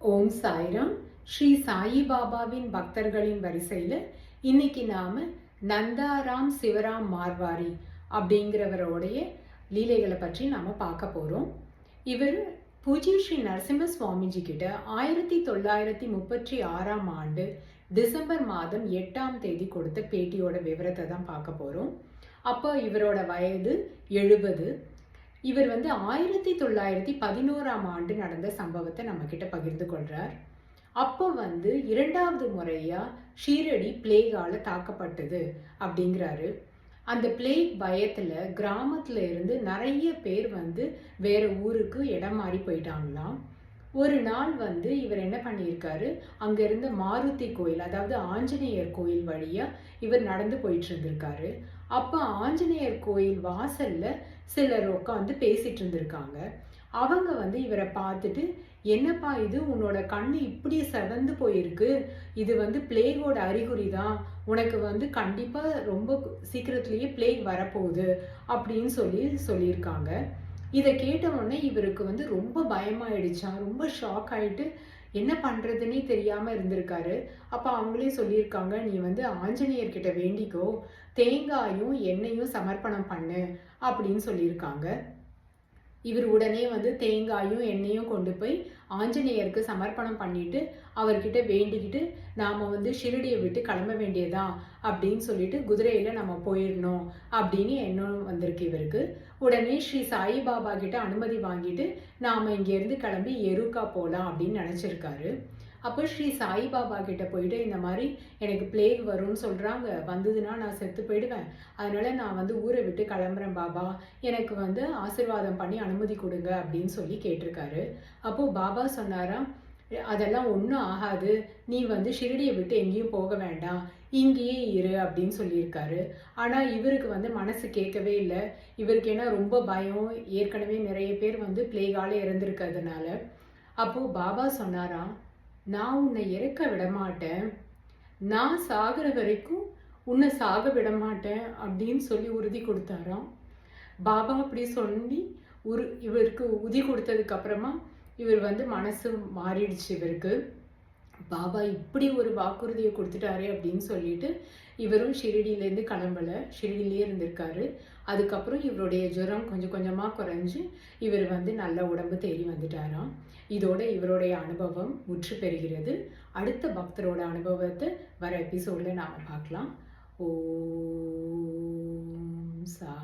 ஓம் சாய்ராம். ஸ்ரீ சாயி பாபாவின் பக்தர்களின் வரிசையில் இன்னைக்கு நாம நந்தாராம் சிவராம் மார்வாரி அப்படிங்கிறவரோடைய லீலைகளை பற்றி நாம பார்க்க போறோம். இவர் பூஜ்ய ஸ்ரீ நரசிம்ம சுவாமிஜி கிட்ட ஆயிரத்தி தொள்ளாயிரத்தி முப்பத்தி ஆறாம் ஆண்டு டிசம்பர் மாதம் எட்டாம் தேதி கொடுத்த பேட்டியோட விவரத்தை தான் பார்க்க போறோம். அப்போ இவரோட வயது எழுபது இவர் வந்து ஆயிரத்தி தொள்ளாயிரத்தி பதினோராம் ஆண்டு நடந்த சம்பவத்தை நம்ம கிட்ட பகிர்ந்து கொள்றார். அப்போ வந்து இரண்டாவது முறையா ஷீரடி பிளேகால தாக்கப்பட்டது அப்படிங்கிறாரு. அந்த பிளேக் பயத்தில் கிராமத்தில் இருந்து நிறைய பேர் வந்து வேற ஊருக்கு இடம் மாறி போயிட்டாங்களாம். ஒரு நாள் வந்து இவர் என்ன பண்ணியிருக்காரு? அங்கேருந்த மாருதி கோயில் அதாவது ஆஞ்சநேயர் கோயில் வழியாக இவர் நடந்து போயிட்டு இருந்திருக்காரு அப்போ ஆஞ்சநேயர் கோயில் வாசல்ல சிலர் உட்காந்து பேசிட்டு இருந்திருக்காங்க அவங்க வந்து இவரை பார்த்துட்டு என்னப்பா இது? உன்னோட கண்ணு இப்படி செவந்து போயிருக்கு. இது வந்து பிளேகோட அறிகுறி தான் உனக்கு வந்து கண்டிப்பாக ரொம்ப சீக்கிரத்துலேயே பிளேக் வரப்போகுது. அப்படின்னு சொல்லி சொல்லியிருக்காங்க. இதை கேட்ட உடனே இவருக்கு வந்து ரொம்ப பயமாயிடுச்சான் ரொம்ப ஷாக் ஆயிட்டு என்ன பண்ணுறதுன்னே தெரியாமல் இருந்திருக்காரு. அப்போ அவங்களே சொல்லியிருக்காங்க நீ வந்து ஆஞ்சநேயர்கிட்ட வேண்டிக்கோ. தேங்காயும் எண்ணெயும் சமர்ப்பணம் பண்ணு. அப்படின்னு சொல்லியிருக்காங்க. இவர் உடனே வந்து தேங்காயும் எண்ணெயும் கொண்டு போய் ஆஞ்சநேயருக்கு சமர்ப்பணம் பண்ணிட்டு அவர்கிட்ட வேண்டிக்கிட்டு நாம் வந்து ஷிரடியை விட்டு கிளம்ப வேண்டியதா? அப்படின்னு சொல்லிட்டு குதிரையில் நம்ம போயிடணும் அப்படின்னு எண்ணம் வந்திருக்கு இவருக்கு. உடனே ஸ்ரீ சாயிபாபா கிட்ட அனுமதி வாங்கிட்டு நாம் இங்கேருந்து கிளம்பி எருக்கா போகலாம் அப்படின்னு நினச்சிருக்காரு. அப்போ ஸ்ரீ சாய்பாபா கிட்ட போயிட்டு இந்த மாதிரி எனக்கு பிளேக் வரும்னு சொல்கிறாங்க வந்ததுன்னா நான் செத்து போயிடுவேன். அதனால நான் வந்து ஊரை விட்டு கிளம்புறேன் பாபா. எனக்கு வந்து ஆசிர்வாதம் பண்ணி அனுமதி கொடுங்க அப்படின்னு சொல்லி கேட்டிருக்காரு. அப்போது பாபா சொன்னாராம் அதெல்லாம் ஒன்றும் ஆகாது. நீ வந்து ஷிரடியை விட்டு எங்கேயும் போக வேண்டாம். இங்கேயே இரு அப்படின்னு சொல்லியிருக்காரு. ஆனால் இவருக்கு வந்து மனசு கேட்கவே இல்லை. இவருக்கு ஏன்னா ரொம்ப பயம். ஏற்கனவே நிறைய பேர் வந்து பிளேகால இறந்துருக்கிறதுனால. அப்போது பாபா சொன்னாராம் நான் உன்னை இறக்க விடமாட்டேன். நான் சாகிற வரைக்கும் உன்னை சாக விடமாட்டேன் அப்படின்னு சொல்லி உறுதி கொடுத்தாராம். பாபா அப்படி சொல்லி உரு இவருக்கு உறுதி கொடுத்ததுக்கப்புறமா இவர் வந்து மனசு மாறிடுச்சு இவருக்கு. பாபா இப்படி ஒரு வாக்குறுதியை கொடுத்துட்டாரு அப்படின்னு சொல்லிட்டு இவரும் ஷிரடியிலேருந்து கிளம்பல. ஷிரடியிலே இருந்திருக்காரு. அதுக்கப்புறம் இவருடைய ஜுரம் கொஞ்சம் கொஞ்சமாக குறைஞ்சு இவர் வந்து நல்ல உடம்பு தேடி வந்துட்டாராம். இதோட இவருடைய அனுபவம் முற்று பெறுகிறது. அடுத்த பக்தரோட அனுபவத்தை வர எபிசோடில் நாம் பார்க்கலாம். ஓம் சா